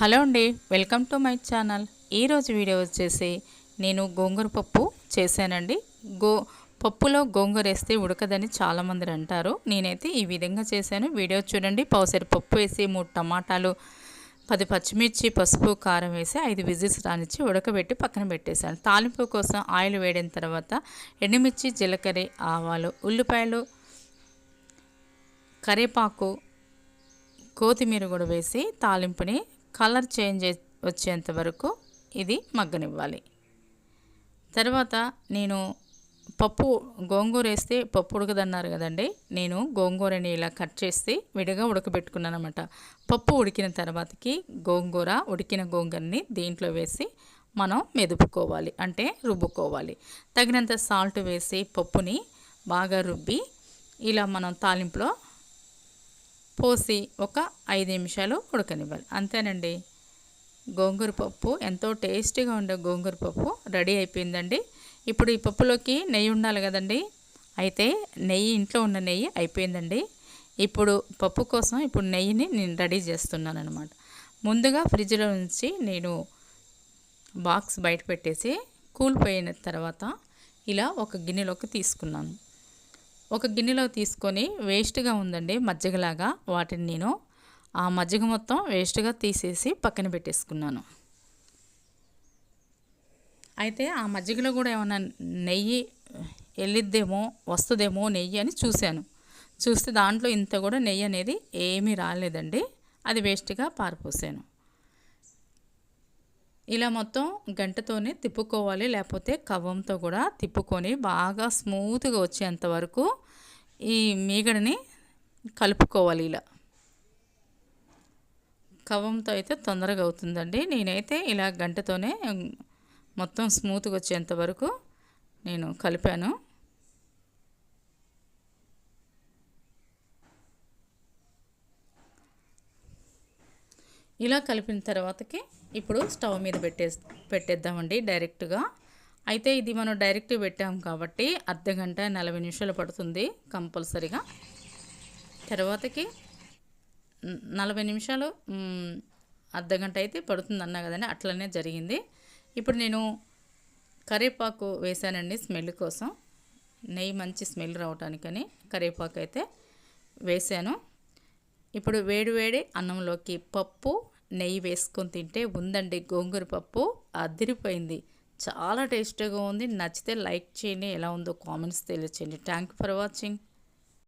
Hello అండి welcome to my channel. ఈరోజు video వచ్చేసి నేను గోంగూర పప్పు చేశానండి. గో పప్పులో గోంగూర వేస్తే ఉడకదని చాలామంది అంటారు. నేనైతే ఈ విధంగా చేశాను. వీడియో చూడండి. పావుసరి పప్పు వేసి మూడు టమాటాలు పది పచ్చిమిర్చి పసుపు కారం వేసి ఐదు విజిల్స్ రానిచ్చి ఉడకబెట్టి పక్కన పెట్టేశాను. తాలింపు కోసం ఆయిల్ వేడిన తర్వాత ఎండుమిర్చి జీలకర్ర ఆవాలు ఉల్లిపాయలు కరివేపాకు కొత్తిమీర కూడా వేసి తాలింపుని కలర్ చేంజ్ వచ్చేంత వరకు ఇది మగ్గనివ్వాలి. తర్వాత నేను పప్పు గోంగూర వేస్తే పప్పు ఉడకదన్నారు కదండి నేను గోంగూరని ఇలా కట్ చేసి విడిగా ఉడకబెట్టుకున్నాను అనమాట పప్పు ఉడికిన తర్వాతకి గోంగూర ఉడికిన గోంగూరని దీంట్లో వేసి మనం మెదుపుకోవాలి అంటే రుబ్బుకోవాలి. తగినంత సాల్ట్ వేసి పప్పుని బాగా రుబ్బి ఇలా మనం తాలింపులో పోసి ఒక ఐదు నిమిషాలు ఉడకనివ్వాలి. అంతేనండి. గోంగూర పప్పు ఎంతో టేస్టీగా ఉండే గోంగూర పప్పు రెడీ అయిపోయిందండి. ఇప్పుడు ఈ పప్పులోకి నెయ్యి ఉండాలి కదండి. అయితే నెయ్యి ఇంట్లో ఉన్న నెయ్యి అయిపోయిందండి. ఇప్పుడు పప్పు కోసం ఇప్పుడు నెయ్యిని నేను రెడీ చేస్తున్నాను అనమాట ముందుగా ఫ్రిడ్జ్లో నుంచి నేను బాక్స్ బయట పెట్టేసి కూలిపోయిన తర్వాత ఇలా ఒక గిన్నెలోకి తీసుకున్నాను. ఒక గిన్నెలో తీసుకొని వేస్ట్గా ఉందండి మజ్జిగలాగా. వాటిని నేను ఆ మజ్జిగ మొత్తం వేస్ట్గా తీసేసి పక్కన పెట్టేసుకున్నాను. అయితే ఆ మజ్జిగలో కూడా ఏమైనా నెయ్యి వెళ్ళిద్దేమో వస్తుందేమో నెయ్యి అని చూశాను. చూస్తే దాంట్లో ఇంత కూడా నెయ్యి అనేది ఏమీ రాలేదండి. అది వేస్ట్గా పారిపోసాను. ఇలా మొత్తం గంటతోనే తిప్పుకోవాలి లేకపోతే కవ్వంతో కూడా తిప్పుకొని బాగా స్మూత్గా వచ్చేంత వరకు ఈ మీగడని కలుపుకోవాలి ఇలా. కవ్వంతో అయితే తొందరగా అవుతుందండి. నేనైతే ఇలా గంటతోనే మొత్తం స్మూత్గా వచ్చేంత వరకు నేను కలిపాను. ఇలా కలిపిన తర్వాతకి ఇప్పుడు స్టవ్ మీద పెట్టే పెట్టేద్దామండి డైరెక్ట్గా. అయితే ఇది మనం డైరెక్ట్ పెట్టాం కాబట్టి అర్ధ గంట నలభై నిమిషాలు పడుతుంది కంపల్సరిగా. తర్వాతకి నలభై నిమిషాలు అర్ధ గంట అయితే పడుతుంది అన్నా కదండి అట్లనే జరిగింది. ఇప్పుడు నేను కరివేపాకు వేసానండి స్మెల్ కోసం. నెయ్యి మంచి స్మెల్ రావటానికని కరివేపాకు అయితే వేసాను. ఇప్పుడు వేడి వేడి అన్నంలోకి పప్పు నెయ్యి వేసుకొని తింటే ఉందండి గోంగూర పప్పు అదిరిపోయింది. చాలా టేస్టీగా ఉంది. నచ్చితే లైక్ చేయండి. ఎలా ఉందో కామెంట్స్ తెలియచేయండి. Thank for watching